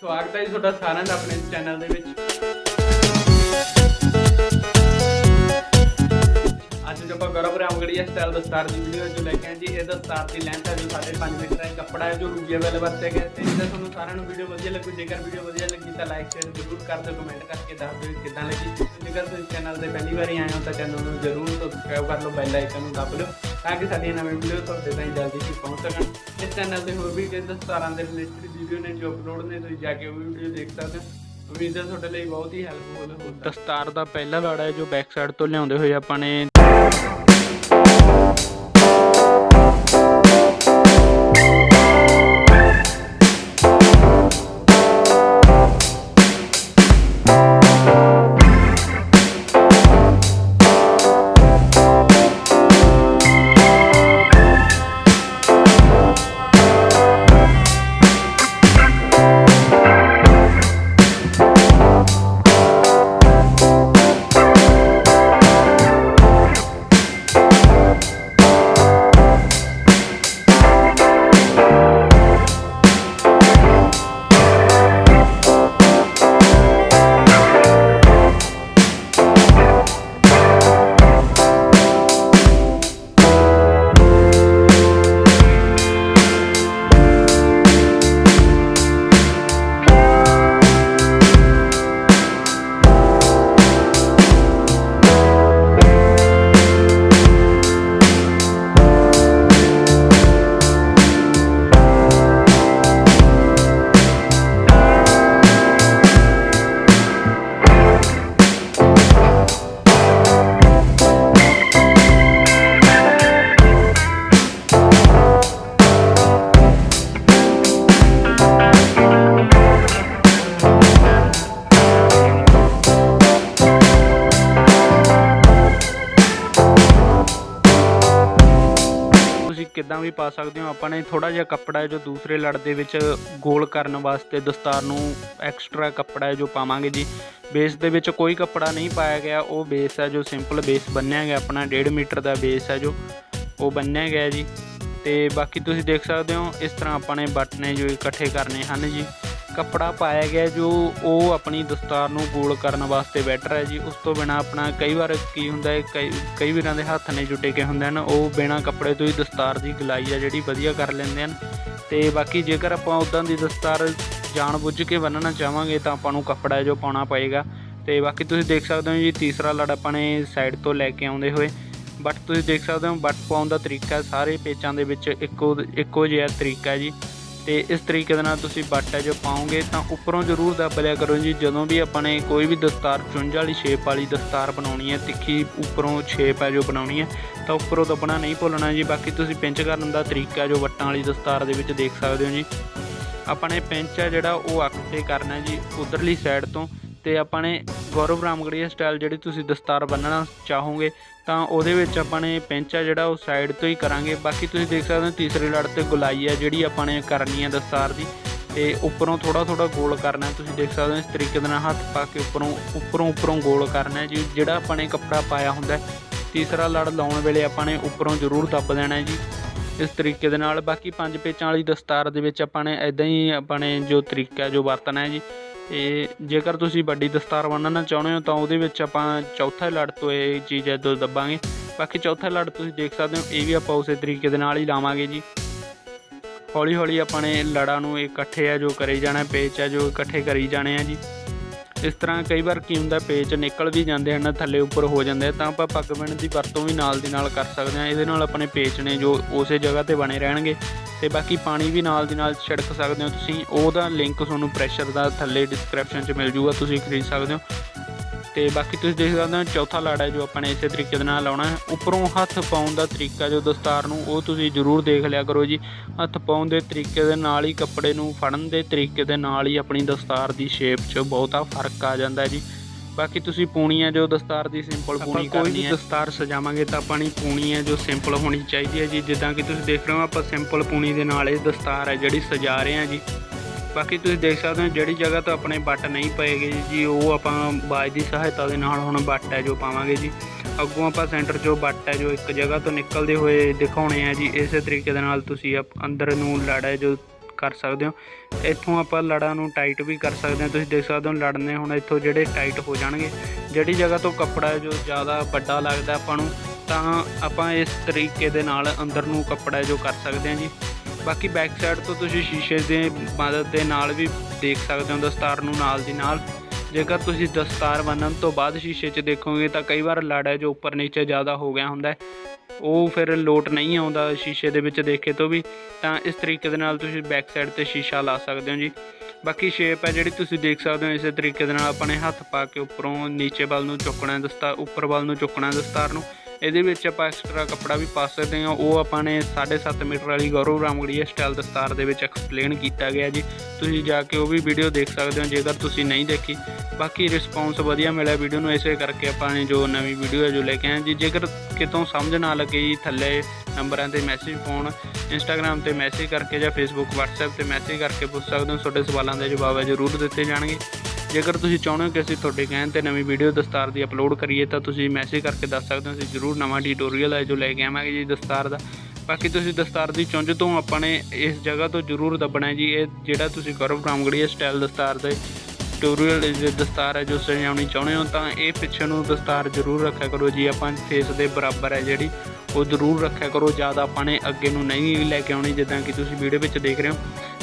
ਸਵਾਗਤ ਹੈ ਜੀ ਤੁਹਾਡਾ ਸਾਰਿਆਂ ਦਾ ਆਪਣੇ ਚੈਨਲ ਦੇ ਵਿੱਚ। ਅੱਜ ਜੋ ਆਪਾਂ ਗੌਰਵ ਰਾਮਗੜੀਆ ਸਟਾਈਲ ਦਸਤਾਰ ਦੀ ਵੀਡੀਓ ਜੋ ਲੈ ਕੇ ਆਏ ਜੀ। ਇਹ ਦਸਤਾਰ ਦੀ ਲੈਂਥ ਹੈ, ਜੋ 5.5 ਮੀਟਰ ਹੈ ਕੱਪੜਾ ਹੈ, ਜੋ ਰੂਬੀਆ ਵਾਲੇ ਵਰਤੇ ਗਏ ਤੇ ਜੇ ਤੁਹਾਨੂੰ ਸਾਰਿਆਂ ਨੂੰ ਵੀਡੀਓ ਵਧੀਆ ਲੱਗੂ। ਜੇਕਰ ਵੀਡੀਓ ਵਧੀਆ ਲੱਗੀ ਤਾਂ ਲਾਈਕ ਸ਼ੇਅਰ ਜ਼ਰੂਰ ਕਰ ਦਿਓ ਕਮੈਂਟ ਕਰਕੇ ਦੱਸ ਦਿਓ ਕਿੱਦਾਂ ਲੱਗੀ। ਜੇਕਰ ਤੁਸੀਂ ਚੈਨਲ ਤੇ ਪਹਿਲੀ ਵਾਰੀ ਆਏ ਹੋ ਤਾਂ ਚੈਨਲ ਨੂੰ ਜ਼ਰੂਰ ਸਬਸਕ੍ਰਾਈਬ ਕਰ ਲਓ ਬੈਲ ਆਈਕਨ ਨੂੰ ਦਬ ਲਓ। ਤਾਂ ਕਿ ਸਾਡੀਆਂ ਨਵੀਂ ਵੀਡੀਓ ਤੁਹਾਡੇ ਤਾਈਂ ਜਲਦੀ ਹੀ ਪਹੁੰਚ ਸਕਣ। ਇਸ ਚੈਨਲ ਤੇ ਹੋਰ ਵੀ ਕਈ ਦਸਤਾਰਾਂ ਦੇ ਰਿਲੇਟਡ ਵੀਡੀਓ ਨੇ ਜੋ ਅਪਲੋਡ ਨੇ, ਤੁਸੀਂ ਜਾ ਕੇ ਉਹ ਵੀਡੀਓ ਦੇਖ ਸਕਦੇ ਹੋ। ਉਮੀਦ ਹੈ ਤੁਹਾਡੇ ਲਈ ਬਹੁਤ ਹੀ ਹੈਲਪਫੁਲ ਹੋ ਦਸਤਾਰ ਦਾ ਪਹਿਲਾ ਲਾੜਾ ਹੈ ਜੋ ਬੈਕ ਸਾਈਡ ਤੋਂ ਲਿਆਉਂਦੇ ਹੋਏ ਆਪਾਂ ਨੇ ਤੁਸੀਂ ਵੀ ਪਾ ਸਕਦੇ ਹੋ। ਆਪਾਂ ਨੇ ਥੋੜਾ ਜਿਹਾ ਕੱਪੜਾ ਜੋ ਦੂਸਰੇ ਲੜ ਦੇ ਵਿੱਚ ਗੋਲ ਕਰਨ ਵਾਸਤੇ ਦਸਤਾਰ ਨੂੰ ਐਕਸਟਰਾ ਕੱਪੜਾ ਹੈ ਜੋ ਪਾਵਾਂਗੇ ਜੀ। ਬੇਸ ਦੇ ਵਿੱਚ ਕੋਈ ਕੱਪੜਾ ਨਹੀਂ ਪਾਇਆ ਗਿਆ। ਉਹ ਬੇਸ ਹੈ ਜੋ ਸਿੰਪਲ ਬੇਸ ਬੰਨਿਆ ਗਿਆ। ਆਪਣਾ 1.5 ਮੀਟਰ ਦਾ ਬੇਸ ਹੈ ਜੋ ਉਹ ਬੰਨਿਆ ਗਿਆ ਜੀ। ਤੇ ਬਾਕੀ ਤੁਸੀਂ ਦੇਖ ਸਕਦੇ ਹੋ, ਇਸ ਤਰ੍ਹਾਂ ਆਪਾਂ ਨੇ ਬਟਨੇ ਜੋ ਇਕੱਠੇ ਕਰਨੇ ਹਨ ਜੀ। ਕੱਪੜਾ ਪਾਇਆ ਗਿਆ ਜੋ ਉਹ ਆਪਣੀ ਦਸਤਾਰ ਨੂੰ ਗੋਲ ਕਰਨ ਵਾਸਤੇ ਬੈਟਰ ਹੈ ਜੀ। ਉਸ ਤੋਂ ਬਿਨਾ ਆਪਣਾ ਕਈ ਵਾਰ ਕੀ ਹੁੰਦਾ ਹੈ, ਕਈ ਕਈ ਵੀਰਾਂ ਦੇ ਹੱਥ ਨੇ ਜੋ ਟੇਕੇ ਹੁੰਦੇ ਹਨ। ਉਹ ਬਿਨਾ ਕੱਪੜੇ ਤੋਂ ਹੀ ਦਸਤਾਰ ਦੀ ਗਲਾਈ ਆ ਜਿਹੜੀ ਵਧੀਆ ਕਰ ਲੈਂਦੇ ਹਨ। ਤੇ ਬਾਕੀ ਜੇਕਰ ਆਪਾਂ ਉਦਾਂ ਦੀ ਦਸਤਾਰ ਜਾਣ ਬੁੱਝ ਕੇ ਬੰਨਣਾ ਚਾਹਾਂਗੇ ਤਾਂ ਆਪਾਂ ਨੂੰ ਕੱਪੜਾ ਜੋ ਪਾਉਣਾ ਪਏਗਾ। ਤੇ ਬਾਕੀ ਤੁਸੀਂ ਦੇਖ ਸਕਦੇ ਹੋ ਜੀ, ਤੀਸਰਾ ਲੜ ਆਪਾਂ ਨੇ ਸਾਈਡ ਤੋਂ ਲੈ ਕੇ ਆਉਂਦੇ ਹੋਏ। ਬਟ ਤੁਸੀਂ ਦੇਖ ਸਕਦੇ ਹੋ, ਬਟ ਪਾਉਣ ਦਾ ਤਰੀਕਾ ਸਾਰੇ ਪੇਚਾਂ ਦੇ ਵਿੱਚ ਇੱਕੋ ਇੱਕੋ ਜਿਹਾ ਤਰੀਕਾ ਜੀ। ਤੇ ਇਸ ਤਰੀਕੇ ਦੇ ਨਾਲ ਤੁਸੀਂ ਬੱਟ ਹੈ ਜੋ ਪਾਓਗੇ ਤਾਂ ਉੱਪਰੋਂ ਜ਼ਰੂਰ ਦੱਬ ਲਿਆ ਕਰੋ ਜੀ। ਜਦੋਂ ਵੀ ਆਪਾਂ ਨੇ ਕੋਈ ਵੀ ਦਸਤਾਰ, ਚੁੰਝ ਵਾਲੀ ਸ਼ੇਪ ਵਾਲੀ ਦਸਤਾਰ ਬਣਾਉਣੀ ਹੈ, ਤਿੱਖੀ ਉੱਪਰੋਂ ਸ਼ੇਪ ਹੈ ਜੋ ਬਣਾਉਣੀ ਹੈ, ਤਾਂ ਉੱਪਰੋਂ ਦੱਬਣਾ ਨਹੀਂ ਭੁੱਲਣਾ ਜੀ। ਬਾਕੀ ਤੁਸੀਂ ਪਿੰਚ ਕਰਨ ਦਾ ਤਰੀਕਾ ਜੋ ਵੱਟਾਂ ਵਾਲੀ ਦਸਤਾਰ ਦੇ ਵਿੱਚ ਦੇਖ ਸਕਦੇ ਹੋ ਜੀ। ਆਪਾਂ ਨੇ ਪਿੰਚ ਹੈ ਜਿਹੜਾ ਉਹ ਅੱਖ ਤੇ ਕਰਨਾ ਜੀ, ਉਧਰਲੀ ਸਾਈਡ ਤੋਂ। ਤੇ ਆਪਾਂ ਨੇ ਗੌਰਵ ਰਾਮਗੜੀਆ ਸਟਾਈਲ ਜਿਹੜੀ ਤੁਸੀਂ ਦਸਤਾਰ ਬੰਨਣਾ ਚਾਹੋਗੇ, ਤਾਂ ਉਹਦੇ ਵਿੱਚ ਆਪਾਂ ਨੇ ਪਿੰਚ ਆ ਜਿਹੜਾ ਉਹ ਸਾਈਡ ਤੋਂ ਹੀ ਕਰਾਂਗੇ। ਬਾਕੀ ਤੁਸੀਂ ਦੇਖ ਸਕਦੇ ਹੋ ਤੀਸਰੀ ਲੜ ਤੇ ਗੁਲਾਈ ਹੈ ਜਿਹੜੀ ਆਪਾਂ ਨੇ ਕਰਨੀ ਹੈ ਦਸਤਾਰ ਦੀ। ਤੇ ਉੱਪਰੋਂ ਥੋੜਾ ਥੋੜਾ ਗੋਲ ਕਰਨਾ ਤੁਸੀਂ ਦੇਖ ਸਕਦੇ ਹੋ ਇਸ ਤਰੀਕੇ ਦੇ ਨਾਲ ਹੱਥ ਪਾ ਕੇ ਉੱਪਰੋਂ ਉੱਪਰੋਂ ਉੱਪਰੋਂ ਗੋਲ ਕਰਨਾ ਜੀ, ਜਿਹੜਾ ਆਪਾਂ ਨੇ ਕੱਪੜਾ ਪਾਇਆ ਹੁੰਦਾ ਤੀਸਰਾ ਲੜ ਲਾਉਣ ਵੇਲੇ ਆਪਾਂ ਨੇ ਉੱਪਰੋਂ ਜ਼ਰੂਰ ਦੱਬ ਦੇਣਾ ਜੀ। ਇਸ ਤਰੀਕੇ ਦੇ ਨਾਲ ਬਾਕੀ ਪੰਜ ਪੇਚਾਂ ਵਾਲੀ ਦਸਤਾਰ ਦੇ ਵਿੱਚ ਆਪਾਂ ਨੇ ਇਦਾਂ ਹੀ ਆਪਾਂ ਨੇ ਜੋ ਤਰੀਕਾ, ਜੋ ਵਰਤਣਾ ਹੈ ਜੀ। ਇਹ ਜੇਕਰ ਤੁਸੀਂ ਵੱਡੀ ਦਸਤਾਰ ਬੰਨ੍ਹਣਾ ਚਾਹੁੰਦੇ ਹੋ ਤਾਂ ਉਹਦੇ ਵਿੱਚ ਆਪਾਂ ਚੌਥਾ ਲੜ ਤੋਂ ਇਹ ਚੀਜ਼ ਹੈ ਦੋ ਦੱਬਾਂਗੇ। ਬਾਕੀ ਚੌਥਾ ਲੜ ਤੁਸੀਂ ਦੇਖ ਸਕਦੇ ਹੋ, ਇਹ ਵੀ ਆਪਾਂ ਉਸੇ ਤਰੀਕੇ ਦੇ ਨਾਲ ਹੀ ਲਾਵਾਂਗੇ ਜੀ। ਹੌਲੀ ਹੌਲੀ ਆਪਾਂ ਨੇ ਲੜਾਂ ਨੂੰ ਇਕੱਠੇ ਆ ਜੋ ਕਰੇ ਜਾਣਾ, ਪੇਚ ਆ ਜੋ ਇਕੱਠੇ ਕਰੀ ਜਾਣੇ ਆ ਜੀ। ਇਸ ਤਰ੍ਹਾਂ ਕਈ ਵਾਰ ਕੀ ਹੁੰਦਾ, ਪੇਚ ਨਿਕਲ ਵੀ ਜਾਂਦੇ ਹਨ, ਥੱਲੇ ਉੱਪਰ ਹੋ ਜਾਂਦੇ ਤਾਂ ਆਪਾਂ ਪੱਗ ਬੰਨ੍ਹਣ ਦੀ ਵਰਤੋਂ ਵੀ ਨਾਲ ਦੀ ਨਾਲ ਕਰ ਸਕਦੇ ਹਾਂ। ਇਹਦੇ ਨਾਲ ਆਪਣੇ ਪੇਚ ਨੇ ਜੋ ਉਸੇ ਜਗ੍ਹਾ ਤੇ ਬਣੇ ਰਹਿਣਗੇ ਤੇ ਬਾਕੀ ਪਾਣੀ ਵੀ ਨਾਲ ਦੀ ਨਾਲ ਛਿੜਕ ਸਕਦੇ ਹੋ ਤੁਸੀਂ। ਉਹਦਾ ਲਿੰਕ ਤੁਹਾਨੂੰ ਪ੍ਰੈਸ਼ਰ ਦਾ ਥੱਲੇ ਡਿਸਕ੍ਰਿਪਸ਼ਨ 'ਚ ਮਿਲ ਜੂਗਾ ਤੁਸੀਂ ਖਰੀਦ ਸਕਦੇ ਹੋ। ਤੇ ਬਾਕੀ ਤੁਸੀਂ ਦੇਖ ਸਕਦੇ ਹੋ ਚੌਥਾ ਲਾੜਾ ਜੋ ਆਪਾਂ ਨੇ ਇਸੇ ਤਰੀਕੇ ਦੇ ਨਾਲ ਲਾਉਣਾ ਹੈ। ਉੱਪਰੋਂ ਹੱਥ ਪਾਉਣ ਦਾ ਤਰੀਕਾ ਜੋ ਦਸਤਾਰ ਨੂੰ ਉਹ ਤੁਸੀਂ ਜ਼ਰੂਰ ਦੇਖ ਲਿਆ ਕਰੋ ਜੀ। ਹੱਥ ਪਾਉਣ ਦੇ ਤਰੀਕੇ ਦੇ ਨਾਲ ਹੀ ਕੱਪੜੇ ਨੂੰ ਫੜਨ ਦੇ ਤਰੀਕੇ ਦੇ ਨਾਲ ਹੀ ਆਪਣੀ ਦਸਤਾਰ ਦੀ ਸ਼ੇਪ 'ਚ ਬਹੁਤਾ ਫ਼ਰਕ ਆ ਜਾਂਦਾ ਹੈ ਜੀ। ਬਾਕੀ ਤੁਸੀਂ ਪੂਣੀ ਹੈ ਜੋ ਦਸਤਾਰ ਦੀ ਸਿੰਪਲ ਪੂਣੀ ਕਰਨੀ ਹੈ। ਦਸਤਾਰ ਸਜਾਵਾਂਗੇ ਤਾਂ ਆਪਣੀ ਪੂਣੀ ਹੈ ਜੋ ਸਿੰਪਲ ਹੋਣੀ ਚਾਹੀਦੀ ਹੈ ਜੀ। ਜਿੱਦਾਂ ਕਿ ਤੁਸੀਂ ਦੇਖ ਰਹੇ ਹੋ ਆਪਾਂ ਸਿੰਪਲ ਪੂਣੀ ਦੇ ਨਾਲ ਇਹ ਦਸਤਾਰ ਹੈ ਜਿਹੜੀ ਸਜਾ ਰਹੇ ਹਾਂ ਜੀ। ਬਾਕੀ ਤੁਸੀਂ ਦੇਖ ਸਕਦੇ ਹੋ ਜਿਹੜੀ ਜਗ੍ਹਾ ਤੋਂ ਆਪਣੇ ਬੱਟ ਨਹੀਂ ਪਏਗੀ ਜੀ, ਉਹ ਆਪਾਂ ਬਾਜ ਦੀ ਸਹਾਇਤਾ ਦੇ ਨਾਲ ਹੁਣ ਬੱਟ ਹੈ ਜੋ ਪਾਵਾਂਗੇ ਜੀ। ਅੱਗੋਂ ਆਪਾਂ ਸੈਂਟਰ 'ਚੋਂ ਬੱਟ ਹੈ ਜੋ ਇੱਕ ਜਗ੍ਹਾ ਤੋਂ ਨਿਕਲਦੇ ਹੋਏ ਦਿਖਾਉਣੇ ਆ ਜੀ, ਇਸੇ ਤਰੀਕੇ ਦੇ ਨਾਲ ਤੁਸੀਂ ਅਪ- ਅੰਦਰ ਨੂੰ ਲੜ ਹੈ ਜੋ ਕਰ ਸਕਦੇ ਹੋ। ਇੱਥੋਂ ਆਪਾਂ ਲੜਾਂ ਨੂੰ ਟਾਈਟ ਵੀ ਕਰ ਸਕਦੇ ਹਾਂ। ਤੁਸੀਂ ਦੇਖ ਸਕਦੇ ਹੋ ਲੜਨੇ ਹੁਣ ਇੱਥੋਂ ਜਿਹੜੇ ਟਾਈਟ ਹੋ ਜਾਣਗੇ। ਜਿਹੜੀ ਜਗ੍ਹਾ ਤੋਂ ਕੱਪੜਾ ਜੋ ਜ਼ਿਆਦਾ ਵੱਡਾ ਲੱਗਦਾ ਆਪਾਂ ਨੂੰ, ਤਾਂ ਆਪਾਂ ਇਸ ਤਰੀਕੇ ਦੇ ਨਾਲ ਅੰਦਰ ਨੂੰ ਕੱਪੜਾ ਜੋ ਕਰ ਸਕਦੇ ਹਾਂ ਜੀ। ਬਾਕੀ ਬੈਕ ਸਾਈਡ ਤੋਂ ਤੁਸੀਂ ਸ਼ੀਸ਼ੇ ਦੇ ਮਦਦ ਦੇ ਨਾਲ ਵੀ ਦੇਖ ਸਕਦੇ ਹੋ ਦਸਤਾਰ ਨੂੰ ਨਾਲ ਦੀ ਨਾਲ। ਜੇਕਰ ਤੁਸੀਂ ਦਸਤਾਰ ਬੰਨਣ ਤੋਂ ਬਾਅਦ ਸ਼ੀਸ਼ੇ 'ਚ ਦੇਖੋਗੇ ਤਾਂ ਕਈ ਵਾਰ ਲੜ ਹੈ ਜੋ ਉੱਪਰ ਨੀਚੇ ਜ਼ਿਆਦਾ ਹੋ ਗਿਆ ਹੁੰਦਾ ਉਹ ਫਿਰ ਲੋਟ ਨਹੀਂ ਆਉਂਦਾ ਸ਼ੀਸ਼ੇ ਦੇ ਵਿੱਚ ਦੇਖੇ ਤੋਂ ਵੀ। ਤਾਂ ਇਸ ਤਰੀਕੇ ਦੇ ਨਾਲ ਤੁਸੀਂ ਬੈਕ ਸਾਈਡ ਤੇ ਸ਼ੀਸ਼ਾ ਲਾ ਸਕਦੇ ਹੋ ਜੀ। ਬਾਕੀ ਸ਼ੇਪ ਹੈ ਜਿਹੜੀ ਤੁਸੀਂ ਦੇਖ ਸਕਦੇ ਹੋ, ਇਸੇ ਤਰੀਕੇ ਦੇ ਨਾਲ ਆਪਣੇ ਹੱਥ ਪਾ ਕੇ ਉੱਪਰੋਂ ਨੀਚੇ ਵੱਲ ਨੂੰ ਚੁੱਕਣਾ ਦਸਤਾਰ ਉੱਪਰ ਵੱਲ ਨੂੰ ਚੁੱਕਣਾ ਦਸਤਾਰ ਨੂੰ। ਇਹਦੇ ਵਿੱਚ ਆਪਾਂ ਐਕਸਟਰਾ ਕੱਪੜਾ ਵੀ ਪਾ ਸਕਦੇ ਹਾਂ। ਉਹ ਆਪਾਂ ਨੇ 7.5 ਮੀਟਰ ਵਾਲੀ ਗੌਰਵ ਰਾਮਗੜੀਆ ਸਟਾਈਲ ਦਸਤਾਰ ਦੇ ਵਿੱਚ ਐਕਸਪਲੇਨ ਕੀਤਾ ਗਿਆ ਜੀ। ਤੁਸੀਂ ਜਾ ਕੇ ਉਹ ਵੀ ਵੀਡੀਓ ਦੇਖ ਸਕਦੇ ਹੋ, ਜੇਕਰ ਤੁਸੀਂ ਨਹੀਂ ਦੇਖੀ। ਬਾਕੀ ਰਿਸਪੌਂਸ ਵਧੀਆ ਮਿਲਿਆ ਵੀਡੀਓ ਨੂੰ, ਇਸੇ ਕਰਕੇ ਆਪਾਂ ਨੇ ਜੋ ਨਵੀਂ ਵੀਡੀਓ ਹੈ ਜੋ ਲੈ ਕੇ ਆਏ ਜੀ। ਜੇਕਰ ਕਿਤੋਂ ਸਮਝ ਨਾ ਲੱਗੇ ਜੀ, ਥੱਲੇ ਨੰਬਰਾਂ ਤੇ ਮੈਸੇਜ ਪਾਉਣ ਇੰਸਟਾਗ੍ਰam ਤੇ ਮੈਸੇਜ ਕਰਕੇ ਜਾਂ ਫੇਸਬੁੱਕ WhatsApp ਤੇ ਮੈਸੇਜ ਕਰਕੇ ਪੁੱਛ ਸਕਦੇ ਹੋ। ਤੁਹਾਡੇ ਸਵਾਲਾਂ ਦੇ ਜਵਾਬ ਹੈ, ਜ਼ਰੂਰ ਦਿੱਤੇ ਜਾਣਗੇ। ਜੇਕਰ ਤੁਸੀਂ ਚਾਹੁੰਦੇ ਹੋ ਕਿ ਅਸੀਂ ਤੁਹਾਡੇ ਕਹਿਣ ਤੇ ਨਵੀਂ ਵੀਡੀਓ ਦਸਤਾਰ ਦੀ ਅਪਲੋਡ ਕਰੀਏ, ਤਾਂ ਤੁਸੀਂ ਮੈਸੇਜ ਕਰਕੇ ਦੱਸ ਸਕਦੇ ਹੋ, ਅਸੀਂ ਜ਼ਰੂਰ ਨਵਾਂ ਟਿਊਟੋਰੀਅਲ ਹੈ ਜੋ ਲੈ ਕੇ ਆਵਾਂਗੇ ਜੀ ਦਸਤਾਰ ਦਾ। ਬਾਕੀ ਤੁਸੀਂ ਦਸਤਾਰ ਦੀ ਚੁੰਝ ਤੋਂ ਆਪਾਂ ਨੇ ਇਸ ਜਗ੍ਹਾ ਤੋਂ ਜ਼ਰੂਰ ਦੱਬਣਾ ਜੀ। ਇਹ ਜਿਹੜਾ ਤੁਸੀਂ ਕਰਵ ਰਾਮਗੜੀਆ ਸਟਾਈਲ ਦਸਤਾਰ ਦੇ ਟਿਊਟੋਰੀਅਲ ਜੇ ਦਸਤਾਰ ਹੈ ਜੋ ਸਜਾਉਣੀ ਚਾਹੁੰਦੇ ਹੋ, ਤਾਂ ਇਹ ਪਿੱਛੇ ਨੂੰ ਦਸਤਾਰ ਜ਼ਰੂਰ ਰੱਖਿਆ ਕਰੋ ਜੀ। ਆਪਾਂ ਫੇਸ ਦੇ ਬਰਾਬਰ ਹੈ ਜਿਹੜੀ, ਉਹ ਜ਼ਰੂਰ ਰੱਖਿਆ ਕਰੋ। ਜ਼ਿਆਦਾ ਆਪਾਂ ਨੇ ਅੱਗੇ ਨੂੰ ਨਹੀਂ ਲੈ ਕੇ ਆਉਣੀ, ਜਿੱਦਾਂ ਕਿ ਤੁਸੀਂ ਵੀਡੀਓ ਵਿੱਚ ਦੇਖ ਰਹੇ ਹੋ।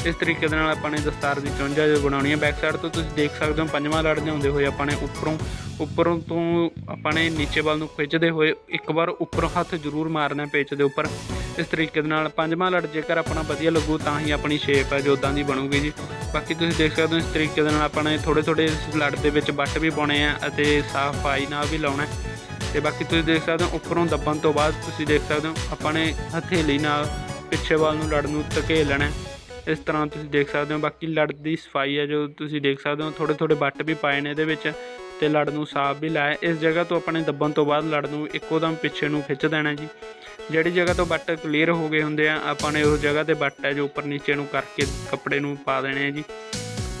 ਇਸ ਤਰੀਕੇ ਦੇ ਨਾਲ ਆਪਾਂ ਨੇ ਦਸਤਾਰ ਦੀ ਚੁੰਝਾ ਜੋ ਬਣਾਉਣੀ ਹੈ ਬੈਕ ਸਾਈਡ ਤੋਂ ਤੁਸੀਂ ਦੇਖ ਸਕਦੇ ਹੋ ਪੰਜਵਾਂ ਲੜ ਲਿਆਉਂਦੇ ਹੋਏ ਆਪਾਂ ਨੇ ਉੱਪਰੋਂ ਉੱਪਰੋਂ ਤੋਂ ਆਪਾਂ ਨੇ ਨੀਚੇ ਵੱਲ ਨੂੰ ਖਿੱਚਦੇ ਹੋਏ ਇੱਕ ਵਾਰ ਉੱਪਰੋਂ ਹੱਥ ਜ਼ਰੂਰ ਮਾਰਨਾ ਪੇਚ ਦੇ ਉੱਪਰ। ਇਸ ਤਰੀਕੇ ਦੇ ਨਾਲ ਪੰਜਵਾਂ ਲੜ ਜੇਕਰ ਆਪਣਾ ਵਧੀਆ ਲੱਗੂ ਤਾਂ ਹੀ ਆਪਣੀ ਸ਼ੇਪ ਹੈ ਜੋ ਉਦਾਂ ਦੀ ਬਣੂਗੀ ਜੀ। ਬਾਕੀ ਤੁਸੀਂ ਦੇਖ ਸਕਦੇ ਹੋ ਇਸ ਤਰੀਕੇ ਦੇ ਨਾਲ ਆਪਾਂ ਨੇ ਥੋੜੇ ਥੋੜੇ ਇਸ ਲੜ ਦੇ ਵਿੱਚ ਵੱਟ ਵੀ ਪਾਉਣੇ ਆ ਅਤੇ ਸਾਫ਼ ਨਾਲ ਵੀ ਲਾਉਣਾ ਹੈ। ਤੇ ਬਾਕੀ ਤੁਸੀਂ ਦੇਖ ਸਕਦੇ ਹੋ ਉੱਪਰੋਂ ਦੱਬਣ ਤੋਂ ਬਾਅਦ ਤੁਸੀਂ ਦੇਖ ਸਕਦੇ ਹੋ ਆਪਾਂ ਨੇ ਹਥੇਲੀ ਨਾਲ ਪਿੱਛੇ ਵੱਲ ਨੂੰ ਲੜ ਨੂੰ ਧਕੇਲ ਲੈਣਾ ਇਸ ਤਰ੍ਹਾਂ ਤੁਸੀਂ ਦੇਖ ਸਕਦੇ ਹੋ, ਬਾਕੀ ਲੜ ਦੀ ਸਫ਼ਾਈ ਹੈ ਜੋ ਤੁਸੀਂ ਦੇਖ ਸਕਦੇ ਹੋ ਥੋੜੇ ਥੋੜੇ ਬੱਟ ਵੀ ਪਾਏ ਨੇ ਇਹਦੇ ਵਿੱਚ ਤੇ ਲੜ ਨੂੰ ਸਾਫ਼ ਵੀ ਲਾਇਆ। ਇਸ ਜਗ੍ਹਾ ਤੋਂ ਆਪਣੇ ਦੱਬਣ ਤੋਂ ਬਾਅਦ ਲੜ ਨੂੰ ਇੱਕੋ ਦਮ ਪਿੱਛੇ ਨੂੰ ਖਿੱਚ ਦੇਣਾ ਜੀ। ਜਿਹੜੀ ਜਗ੍ਹਾ ਤੋਂ ਬੱਟ ਕਲੀਅਰ ਹੋ ਗਏ ਹੁੰਦੇ ਆ, ਆਪਾਂ ਨੇ ਉਸ ਜਗ੍ਹਾ ਤੇ ਬੱਟ ਹੈ ਜੋ ਉੱਪਰ ਨੀਚੇ ਨੂੰ ਕਰਕੇ ਕੱਪੜੇ ਨੂੰ ਪਾ ਦੇਣੇ ਆ ਜੀ।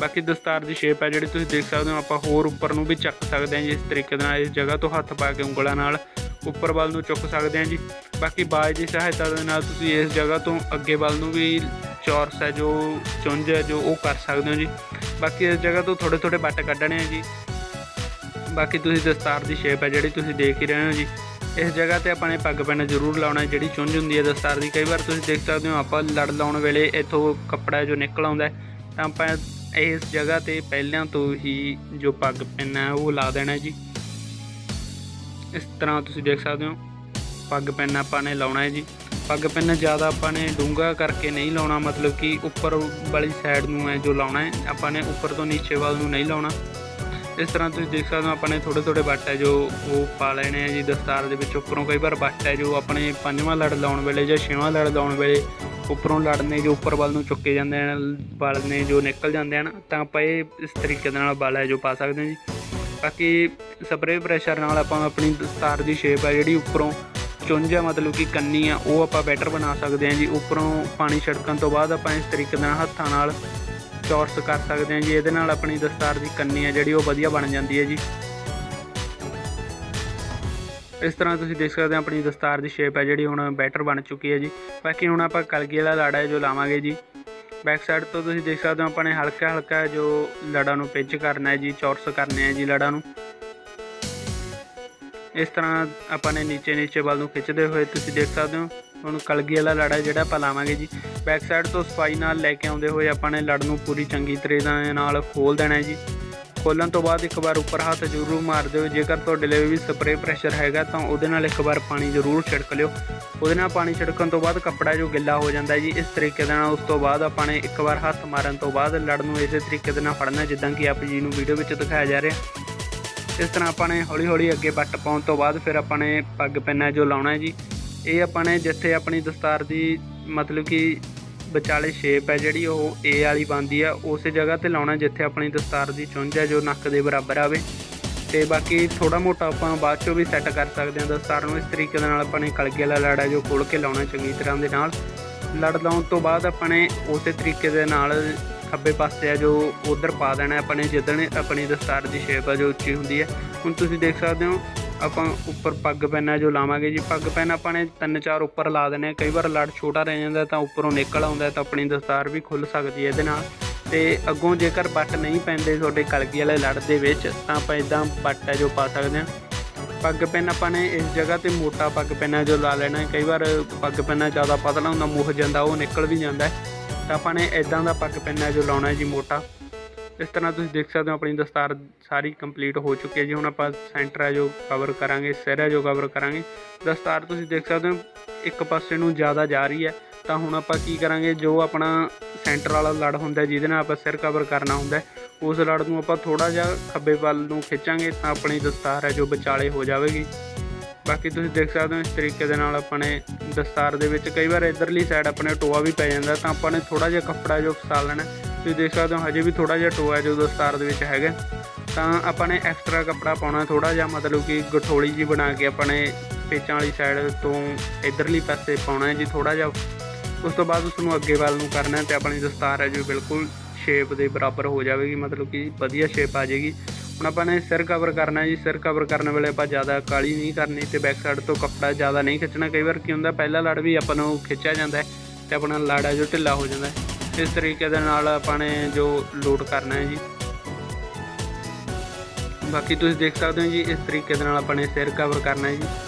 ਬਾਕੀ ਦਸਤਾਰ ਦੀ ਸ਼ੇਪ ਹੈ ਜਿਹੜੀ ਤੁਸੀਂ ਦੇਖ ਸਕਦੇ ਹੋ, ਆਪਾਂ ਹੋਰ ਉੱਪਰ ਨੂੰ ਵੀ ਚੱਕ ਸਕਦੇ ਹਾਂ ਜੀ ਇਸ ਤਰੀਕੇ ਦੇ ਨਾਲ। ਇਸ ਜਗ੍ਹਾ ਤੋਂ ਹੱਥ ਪਾ ਕੇ ਉਂਗਲਾਂ ਨਾਲ ਉੱਪਰ ਵੱਲ ਨੂੰ ਚੁੱਕ ਸਕਦੇ ਹਾਂ ਜੀ। ਬਾਕੀ ਬਾਜ ਦੀ ਸਹਾਇਤਾ ਦੇ ਨਾਲ ਤੁਸੀਂ ਇਸ ਜਗ੍ਹਾ ਤੋਂ ਅੱਗੇ ਵੱਲ ਨੂੰ ਵੀ ਚੌਰਸ ਹੈ ਜੋ ਚੁੰਝ ਹੈ, ਜੋ ਉਹ ਕਰ ਸਕਦੇ ਹੋ ਜੀ। ਬਾਕੀ ਇਸ ਜਗ੍ਹਾ ਤੋਂ ਥੋੜੇ ਥੋੜੇ ਵੱਟ ਕੱਢਣੇ ਆ ਜੀ। ਬਾਕੀ ਤੁਸੀਂ ਦਸਤਾਰ ਦੀ ਸ਼ੇਪ ਹੈ ਜਿਹੜੀ ਤੁਸੀਂ ਦੇਖ ਹੀ ਰਹੇ ਹੋ ਜੀ। ਇਸ ਜਗ੍ਹਾ ਤੇ ਆਪਾਂ ਨੇ ਪੱਗ ਪੈਨ ਜ਼ਰੂਰ ਲਾਉਣਾ, ਜਿਹੜੀ ਚੁੰਝ ਹੁੰਦੀ ਹੈ ਦਸਤਾਰ ਦੀ। ਕਈ ਵਾਰ ਤੁਸੀਂ ਦੇਖ ਸਕਦੇ ਹੋ, ਆਪਾਂ ਲੜ ਲਾਉਣ ਵੇਲੇ ਇੱਥੋਂ ਕੱਪੜਾ ਜੋ ਨਿਕਲ ਆਉਂਦਾ ਤਾਂ ਆਪਾਂ ਇਸ ਜਗ੍ਹਾ ਤੇ ਪਹਿਲਾਂ ਤੋਂ ਹੀ ਜੋ ਪੱਗ ਪੈਨ ਹੈ, ਉਹ ਲਾ ਦੇਣਾ ਜੀ। ਇਸ ਤਰ੍ਹਾਂ ਤੁਸੀਂ ਦੇਖ ਸਕਦੇ ਹੋ, ਪੱਗ ਪੈਨ ਆਪਾਂ ਨੇ ਲਾਉਣਾ ਹੈ ਜੀ। ਪੱਗ ਪੈਨ ਜ਼ਿਆਦਾ ਆਪਾਂ ਨੇ ਡੂੰਘਾ ਕਰਕੇ ਨਹੀਂ ਲਾਉਣਾ, ਮਤਲਬ ਕਿ ਉੱਪਰ ਵਾਲੀ ਸਾਈਡ ਨੂੰ ਹੈ ਜੋ ਲਾਉਣਾ ਹੈ, ਆਪਾਂ ਨੇ ਉੱਪਰ ਤੋਂ ਨੀਚੇ ਵੱਲ ਨੂੰ ਨਹੀਂ ਲਾਉਣਾ। ਇਸ ਤਰ੍ਹਾਂ ਤੁਸੀਂ ਦੇਖ ਸਕਦੇ ਹੋ, ਆਪਾਂ ਨੇ ਥੋੜੇ ਥੋੜੇ ਵੱਟ ਹੈ ਜੋ ਉਹ ਪਾ ਲੈਣੇ ਆ ਜੀ ਦਸਤਾਰ ਦੇ ਵਿੱਚ। ਉੱਪਰੋਂ ਕਈ ਵਾਰ ਵੱਟ ਹੈ ਜੋ ਆਪਣੇ ਪੰਜਵਾਂ ਲੜ ਲਾਉਣ ਵੇਲੇ ਜਾਂ ਛੇਵਾਂ ਲੜ ਲਾਉਣ ਵੇਲੇ ਉੱਪਰੋਂ ਲੜ ਜੋ ਉੱਪਰ ਵੱਲ ਨੂੰ ਚੁੱਕੇ ਜਾਂਦੇ ਹਨ ਬਲ ਨੇ ਜੋ ਨਿਕਲ ਜਾਂਦੇ ਹਨ, ਤਾਂ ਆਪਾਂ ਇਹ ਇਸ ਤਰੀਕੇ ਦੇ ਨਾਲ ਬਲ ਹੈ ਜੋ ਪਾ ਸਕਦੇ ਹਾਂ ਜੀ। ਬਾਕੀ ਸਪਰੇਅ ਪ੍ਰੈਸ਼ਰ ਨਾਲ ਆਪਾਂ ਆਪਣੀ ਦਸਤਾਰ ਦੀ ਸ਼ੇਪ ਹੈ ਜਿਹੜੀ ਉੱਪਰੋਂ ਚੁੰਝ ਹੈ ਮਤਲਬ ਕਿ ਕੰਨੀ ਆ, ਉਹ ਆਪਾਂ ਬੈਟਰ ਬਣਾ ਸਕਦੇ ਹਾਂ ਜੀ। ਉੱਪਰੋਂ ਪਾਣੀ ਛਿੜਕਣ ਤੋਂ ਬਾਅਦ ਆਪਾਂ ਇਸ ਤਰੀਕੇ ਨਾਲ ਹੱਥਾਂ ਨਾਲ ਚੌਰਸ ਕਰ ਸਕਦੇ ਹਾਂ ਜੀ। ਇਹਦੇ ਨਾਲ ਆਪਣੀ ਦਸਤਾਰ ਦੀ ਕੰਨੀ ਹੈ ਜਿਹੜੀ ਉਹ ਵਧੀਆ ਬਣ ਜਾਂਦੀ ਹੈ ਜੀ। ਇਸ ਤਰ੍ਹਾਂ ਤੁਸੀਂ ਦੇਖ ਸਕਦੇ ਹੋ ਆਪਣੀ ਦਸਤਾਰ ਦੀ ਸ਼ੇਪ ਹੈ ਜਿਹੜੀ ਹੁਣ ਬੈਟਰ ਬਣ ਚੁੱਕੀ ਹੈ ਜੀ। ਬਾਕੀ ਹੁਣ ਆਪਾਂ ਕਲਗੀ ਵਾਲਾ ਲਾੜਾ ਹੈ ਜੋ ਲਾਵਾਂਗੇ ਜੀ। ਬੈਕ ਸਾਈਡ ਤੋਂ ਤੁਸੀਂ ਦੇਖ ਸਕਦੇ ਹੋ ਆਪਾਂ ਨੇ ਹਲਕਾ ਹਲਕਾ ਜੋ ਲੜਾ ਨੂੰ ਪਿੰਚ ਕਰਨਾ ਹੈ ਜੀ, ਚੌਰਸ ਕਰਨੇ ਹੈ ਜੀ ਲੜਾ ਨੂੰ। ਇਸ ਤਰ੍ਹਾਂ ਆਪਾਂ ਨੇ ਨੀਚੇ ਨੀਚੇ ਵੱਲ ਨੂੰ ਖਿੱਚਦੇ ਹੋਏ ਤੁਸੀਂ ਦੇਖ ਸਕਦੇ ਹੋ। ਹੁਣ ਕਲਗੀ ਵਾਲਾ ਲੜਾ ਜਿਹੜਾ ਆਪਾਂ ਲਾਵਾਂਗੇ ਜੀ। ਬੈਕ ਸਾਈਡ ਤੋਂ ਸਫ਼ਾਈ ਨਾਲ ਲੈ ਕੇ ਆਉਂਦੇ ਹੋਏ ਆਪਾਂ ਨੇ ਲੜ ਨੂੰ ਪੂਰੀ ਚੰਗੀ ਤਰ੍ਹਾਂ ਨਾਲ ਖੋਲ ਦੇਣਾ ਜੀ। ਖੋਲਣ ਤੋਂ ਬਾਅਦ ਇੱਕ ਵਾਰ ਉੱਪਰ ਹੱਥ ਜ਼ਰੂਰ ਮਾਰ ਦਿਓ। ਜੇਕਰ ਤੁਹਾਡੇ ਲਈ ਵੀ ਸਪਰੇਅ ਪ੍ਰੈਸ਼ਰ ਹੈਗਾ ਤਾਂ ਉਹਦੇ ਨਾਲ ਇੱਕ ਵਾਰ ਪਾਣੀ ਜ਼ਰੂਰ ਛਿੜਕ ਲਿਓ। ਉਹਦੇ ਨਾਲ ਪਾਣੀ ਛਿੜਕਣ ਤੋਂ ਬਾਅਦ ਕੱਪੜਾ ਜੋ ਗਿੱਲਾ ਹੋ ਜਾਂਦਾ ਜੀ, ਇਸ ਤਰੀਕੇ ਦੇ ਨਾਲ ਉਸ ਤੋਂ ਬਾਅਦ ਆਪਾਂ ਨੇ ਇੱਕ ਵਾਰ ਹੱਥ ਮਾਰਨ ਤੋਂ ਬਾਅਦ ਲੜ ਨੂੰ ਇਸੇ ਤਰੀਕੇ ਦੇ ਨਾਲ ਫੜਨਾ ਜਿੱਦਾਂ ਕਿ ਆਪ ਜੀ ਨੂੰ ਵੀਡੀਓ ਵਿੱਚ ਦਿਖਾਇਆ ਜਾ ਰਿਹਾ। ਇਸ ਤਰ੍ਹਾਂ ਆਪਾਂ ਨੇ ਹੌਲੀ ਹੌਲੀ ਅੱਗੇ ਵੱਟ ਪਾਉਣ ਤੋਂ ਬਾਅਦ ਫਿਰ ਆਪਾਂ ਨੇ ਪੱਗ ਪੈਨਾ ਜੋ ਲਾਉਣਾ ਹੈ ਜੀ। ਇਹ ਆਪਾਂ ਨੇ ਜਿੱਥੇ ਆਪਣੀ ਦਸਤਾਰ ਦੀ ਮਤਲਬ ਕਿ ਵਿਚਾਲੇ ਸ਼ੇਪ ਹੈ ਜਿਹੜੀ ਉਹ ਏ ਵਾਲੀ ਬਣਦੀ ਆ, ਉਸੇ ਜਗ੍ਹਾ ਤੇ ਲਾਉਣਾ ਜਿੱਥੇ ਆਪਣੀ ਦਸਤਾਰ ਦੀ ਚੁੰਝ ਹੈ ਜੋ ਨੱਕ ਦੇ ਬਰਾਬਰ ਆਵੇ। ਤੇ ਬਾਕੀ ਥੋੜਾ ਮੋਟਾ ਆਪਾਂ ਬਾਅਦ ਚੋਂ ਵੀ ਸੈੱਟ ਕਰ ਸਕਦੇ ਹਾਂ ਦਸਤਾਰ ਨੂੰ, ਇਸ ਤਰੀਕੇ ਦੇ ਨਾਲ ਆਪਾਂ ਨੇ ਕਲਗੇ ਵਾਲਾ ਲੜਾ ਜੋ ਖੋਲ ਕੇ ਲਾਉਣਾ ਚੰਗੀ ਤਰ੍ਹਾਂ ਦੇ ਨਾਲ। ਲੜ ਲਾਉਣ ਤੋਂ ਬਾਅਦ ਆਪਾਂ ਨੇ ਉਸੇ ਤਰੀਕੇ ਦੇ ਨਾਲ ਖੱਬੇ ਪਾਸੇ ਆ ਜੋ ਉਧਰ ਪਾ ਦੇਣਾ ਆਪਾਂ ਨੇ ਜਿੱਦਣ ਆਪਣੀ ਦਸਤਾਰ ਦੀ ਸ਼ੇਪ ਆ ਜੋ ਉੱਚੀ ਹੁੰਦੀ ਹੈ। ਹੁਣ ਤੁਸੀਂ ਦੇਖ ਸਕਦੇ ਹੋ, ਆਪਾਂ ਉੱਪਰ ਪੱਗ ਪੈਨਾ ਜੋ ਲਾਵਾਂਗੇ ਜੀ। ਪੱਗ ਪੈਨ ਆਪਾਂ ਨੇ ਤਿੰਨ ਚਾਰ ਉੱਪਰ ਲਾ ਦੇਣੇ ਕਈ ਵਾਰ ਲੜ ਛੋਟਾ ਰਹਿ ਜਾਂਦਾ ਤਾਂ ਉੱਪਰੋਂ ਨਿਕਲ ਆਉਂਦਾ ਤਾਂ ਆਪਣੀ ਦਸਤਾਰ ਵੀ ਖੁੱਲ ਸਕਦੀ ਹੈ ਇਹਦੇ ਨਾਲ। ਤੇ ਅੱਗੋਂ ਜੇਕਰ ਬੱਟ ਨਹੀਂ ਪੈਂਦੇ ਤੁਹਾਡੇ ਕਲਗੀ ਵਾਲੇ ਲੜ ਦੇ ਵਿੱਚ, ਤਾਂ ਆਪਾਂ ਇਦਾਂ ਬੱਟ ਹੈ ਜੋ ਪਾ ਸਕਦੇ ਹਾਂ। ਪੱਗ ਪੈਨ ਆਪਾਂ ਨੇ ਇਸ ਜਗ੍ਹਾ ਤੇ ਮੋਟਾ ਪੱਗ ਪੈਨਾ ਜੋ ਲਾ ਲੈਣਾ ਕਈ ਵਾਰ ਪੱਗ ਪੈਨਾ ਜ਼ਿਆਦਾ ਪਤਲਾ ਹੁੰਦਾ, ਮੋਹ ਜਾਂਦਾ, ਉਹ ਨਿਕਲ ਵੀ ਜਾਂਦਾ ਤਾਂ ਆਪਾਂ ਨੇ ਇਦਾਂ ਦਾ ਪੱਗ ਪੈਨਾ ਜੋ ਲਾਉਣਾ ਹੈ ਜੀ ਮੋਟਾ। ਇਸ ਤਰ੍ਹਾਂ ਤੁਸੀਂ ਦੇਖ ਸਕਦੇ ਹੋ ਆਪਣੀ ਦਸਤਾਰ ਸਾਰੀ ਕੰਪਲੀਟ ਹੋ ਚੁੱਕੀ ਹੈ ਜੀ। ਹੁਣ ਆਪਾਂ ਸੈਂਟਰ ਹੈ ਜੋ ਕਵਰ ਕਰਾਂਗੇ, ਸਿਰ ਹੈ ਜੋ ਕਵਰ ਕਰਾਂਗੇ। ਦਸਤਾਰ ਤੁਸੀਂ ਦੇਖ ਸਕਦੇ ਹੋ, ਇੱਕ ਪਾਸੇ ਨੂੰ ਜ਼ਿਆਦਾ ਜਾ ਰਹੀ ਹੈ। ਤਾਂ ਹੁਣ ਆਪਾਂ ਕੀ ਕਰਾਂਗੇ, ਜੋ ਆਪਣਾ ਸੈਂਟਰ ਵਾਲਾ ਲੜ ਹੁੰਦਾ ਜਿਹਦੇ ਨਾਲ ਆਪਾਂ ਸਿਰ ਕਵਰ ਕਰਨਾ ਹੁੰਦਾ ਉਸ ਲੜ ਨੂੰ ਆਪਾਂ ਥੋੜਾ ਜਿਹਾ ਖੱਬੇ ਵੱਲ ਨੂੰ ਖਿੱਚਾਂਗੇ ਤਾਂ ਆਪਣੀ ਦਸਤਾਰ ਹੈ ਜੋ ਵਿਚਾਲੇ ਹੋ ਜਾਵੇਗੀ। ਬਾਕੀ ਤੁਸੀਂ ਦੇਖ ਸਕਦੇ ਹੋ ਇਸ ਤਰੀਕੇ ਦੇ ਨਾਲ ਆਪਾਂ ਨੇ ਦਸਤਾਰ ਦੇ ਵਿੱਚ ਕਈ ਵਾਰ ਇਧਰਲੀ ਸਾਈਡ ਆਪਣੇ ਟੋਆ ਵੀ ਪੈ ਜਾਂਦਾ, ਤਾਂ ਆਪਾਂ ਨੇ ਥੋੜਾ ਜਿਹਾ ਕੱਪੜਾ ਜੋ ਫਸਾ ਲੈਣਾ। ਤੁਸੀਂ ਦੇਖ ਸਕਦੇ ਹੋ ਹਜੇ ਵੀ ਥੋੜਾ ਜਿਹਾ ਟੋਆ ਜੋ ਦਸਤਾਰ ਦੇ ਵਿੱਚ ਹੈਗਾ। ਤਾਂ ਆਪਾਂ ਨੇ ਐਕਸਟਰਾ ਕੱਪੜਾ ਪਾਉਣਾ ਥੋੜਾ ਜਿਹਾ ਮਤਲਬ ਕਿ ਗਠੋਲੀ ਜੀ ਬਣਾ ਕੇ ਆਪਾਂ ਨੇ ਪੇਚਾਂ ਵਾਲੀ ਸਾਈਡ ਤੋਂ ਇਧਰਲੀ ਪਾਸੇ ਪਾਉਣਾ ਜੀ ਥੋੜਾ ਜਿਹਾ। ਉਸ ਤੋਂ ਬਾਅਦ ਉਸ ਨੂੰ ਅੱਗੇ ਵੱਲ ਨੂੰ ਕਰਨਾ ਹੈ ਤੇ ਆਪਣੀ ਦਸਤਾਰ ਹੈ ਜੋ ਬਿਲਕੁਲ ਸ਼ੇਪ ਦੇ ਬਰਾਬਰ ਹੋ ਜਾਵੇਗੀ, ਮਤਲਬ ਕਿ ਵਧੀਆ ਸ਼ੇਪ ਆ ਜਾਏਗੀ। ਹੁਣ ਆਪਾਂ ਨੇ ਸਿਰ ਕਵਰ ਕਰਨਾ ਜੀ, ਸਿਰ ਕਵਰ ਕਰਨ ਵੇਲੇ ਆਪਾਂ ਜ਼ਿਆਦਾ ਕਾਲੀ ਨਹੀਂ ਕਰਨੀ ਤੇ ਬੈਕ ਸਾਈਡ ਤੋਂ ਕੱਪੜਾ ਜ਼ਿਆਦਾ ਨਹੀਂ ਖਿੱਚਣਾ। ਕਈ ਵਾਰ ਕੀ ਹੁੰਦਾ, ਪਹਿਲਾ ਲੜ ਵੀ ਆਪਾਂ ਨੂੰ ਖਿੱਚਿਆ ਜਾਂਦਾ ਹੈ ਤੇ ਆਪਣਾ ਲੜ ਹੈ ਜੋ ਢਿੱਲਾ ਹੋ ਜਾਂਦਾ ਇਸ ਤਰੀਕੇ ਦੇ ਨਾਲ ਆਪਾਂ ਨੇ ਜੋ ਲੋਡ ਕਰਨਾ ਹੈ ਜੀ। ਬਾਕੀ ਤੁਸੀਂ ਦੇਖ ਸਕਦੇ ਹੋ ਜੀ, ਇਸ ਤਰੀਕੇ ਦੇ ਨਾਲ ਆਪਾਂ ਨੇ ਸਿਰ ਕਵਰ ਕਰਨਾ ਹੈ ਜੀ।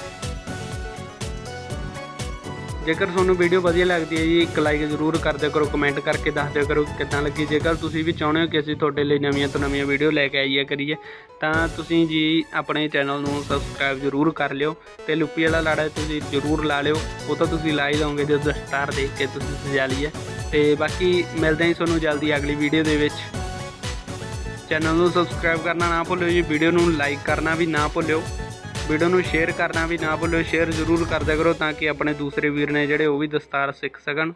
ਜੇਕਰ ਤੁਹਾਨੂੰ ਵੀਡੀਓ ਵਧੀਆ ਲੱਗਦੀ ਹੈ ਜੀ, ਇੱਕ ਲਾਈਕ ਜ਼ਰੂਰ ਕਰ ਦਿਓ ਕਰੋ ਕਮੈਂਟ ਕਰਕੇ ਦੱਸ ਦਿਓ ਕਰੋ ਕਿੱਦਾਂ ਲੱਗੀ। ਜੇਕਰ ਤੁਸੀਂ ਵੀ ਚਾਹੁੰਦੇ ਹੋ ਕਿ ਅਸੀਂ ਤੁਹਾਡੇ ਲਈ ਨਵੀਆਂ ਤੋਂ ਨਵੀਆਂ ਵੀਡੀਓ ਲੈ ਕੇ ਆਈਏ ਕਰੀਏ, ਤਾਂ ਤੁਸੀਂ ਜੀ ਆਪਣੇ ਚੈਨਲ ਨੂੰ ਸਬਸਕ੍ਰਾਈਬ ਜ਼ਰੂਰ ਕਰ ਲਿਓ ਤੇ ਲੁੱਪੀ ਵਾਲਾ ਲਾੜਾ ਤੁਸੀਂ ਜ਼ਰੂਰ ਲਾ ਲਿਓ ਉਹ ਤਾਂ ਤੁਸੀਂ ਲਾ ਹੀ ਲਓਗੇ ਜਦੋਂ ਸਟਾਰ ਦੇਖ ਕੇ ਤੁਸੀਂ ਸਜਾ ਲਈਏ। ਤੇ ਬਾਕੀ ਮਿਲਦੇ ਹਾਂ ਤੁਹਾਨੂੰ ਜਲਦੀ ਅਗਲੀ ਵੀਡੀਓ ਦੇ ਵਿੱਚ। ਚੈਨਲ ਨੂੰ ਸਬਸਕ੍ਰਾਈਬ ਕਰਨਾ ਨਾ ਭੁੱਲਿਓ ਜੀ, ਵੀਡੀਓ ਨੂੰ ਲਾਈਕ ਕਰਨਾ ਵੀ ਨਾ ਭੁੱਲਿਓ। ਵੀਡੀਓ ਨੂੰ ਸ਼ੇਅਰ ਕਰਨਾ ਵੀ ਨਾ ਭੁੱਲਿਓ, ਸ਼ੇਅਰ ਜ਼ਰੂਰ ਕਰ ਕਰੋ ਤਾਂ ਕਿ ਆਪਣੇ ਦੂਸਰੇ ਵੀਰ ਨੇ ਜਿਹੜੇ ਉਹ ਵੀ ਦਸਤਾਰ ਸਿੱਖ ਸਕਣ।